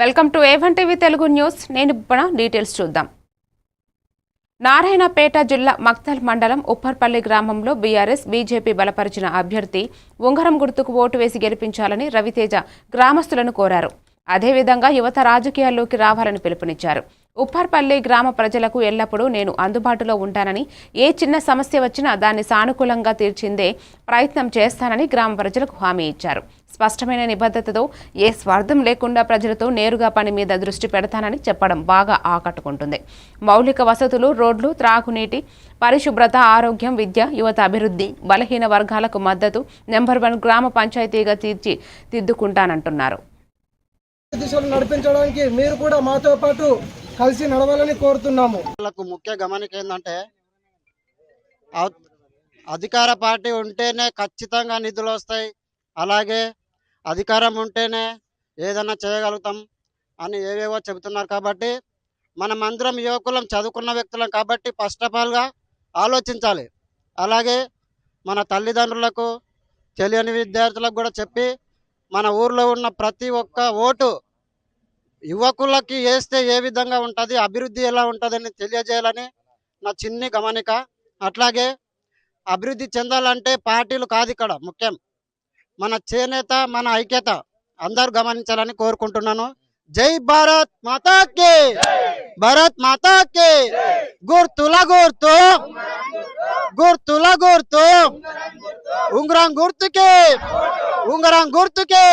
Welcome to A one TV Telugu news. నేను ఇప్పుడు details చూద్దాం. నారాయణపేట జిల్లా మక్తల్ మండలం ఉప్పర్పల్లి గ్రామంలో బీఆర్ఎస్ బీజేపీ బలపరిచిన అభ్యర్థి ఉంగరం గుర్తుకు ఓటు వేసి గెలిపించాలని రవితేజ గ్రామస్తులను కోరారు. అదేవిధంగా యువత రాజకీయాల్లోకి రావాలని పిలుపునిచ్చారు. ఉప్పర్పల్లి గ్రామ ప్రజలకు ఎల్లప్పుడూ నేను అందుబాటులో ఉంటానని ఏ చిన్న సమస్య వచ్చినా దాన్ని సానుకూలంగా తీర్చిందే ప్రయత్నం చేస్తానని గ్రామ ప్రజలకు హామీ ఇచ్చారు. స్పష్టమైన నిబద్ధతతో ఏ స్వార్థం లేకుండా ప్రజలతో నేరుగా పని మీద దృష్టి పెడతానని చెప్పడం బాగా ఆకట్టుకుంటుంది. మౌలిక వసతులు రోడ్లు త్రాగునీటి పరిశుభ్రత ఆరోగ్యం విద్య యువత అభివృద్ధి బలహీన వర్గాలకు మద్దతు నెంబర్ వన్ గ్రామ పంచాయతీగా తీర్చి దిద్దుకుంటానంటున్నారు. దిశలో నడిపించడానికి మీరు కూడా మాతో పాటు కలిసి నడవాలని కోరుతున్నాము. వాళ్ళకు ముఖ్య గమనిక ఏంటంటే అధికార పార్టీ ఉంటేనే ఖచ్చితంగా నిధులు వస్తాయి. అలాగే అధికారం ఉంటేనే ఏదైనా చేయగలుగుతాం అని ఏవేవో చెబుతున్నారు కాబట్టి మనం అందరం యువకులం చదువుకున్న వ్యక్తులం కాబట్టి ఫస్ట్ ఆఫ్ ఆల్గా ఆలోచించాలి. అలాగే మన తల్లిదండ్రులకు తెలియని విద్యార్థులకు కూడా చెప్పి మన ఊర్లో ఉన్న ప్రతి ఒక్క ఓటు యువకులకి వేస్తే ఏ విధంగా ఉంటుంది అభివృద్ధి ఎలా ఉంటుందని తెలియజేయాలని నా చిన్ని గమనిక. అట్లాగే అభివృద్ధి చెందాలంటే పార్టీలు కాదు ఇక్కడ ముఖ్యం. మన చేనేత మన ఐక్యత అందరూ గమనించాలని కోరుకుంటున్నాను. జై భారత్ మాతాకి! భారత్ మాతాకి! గుర్తుల గుర్తు! గుర్తుల గుర్తు! ఉంగరం గుర్తుకి! ఉంగరం గుర్తుకి!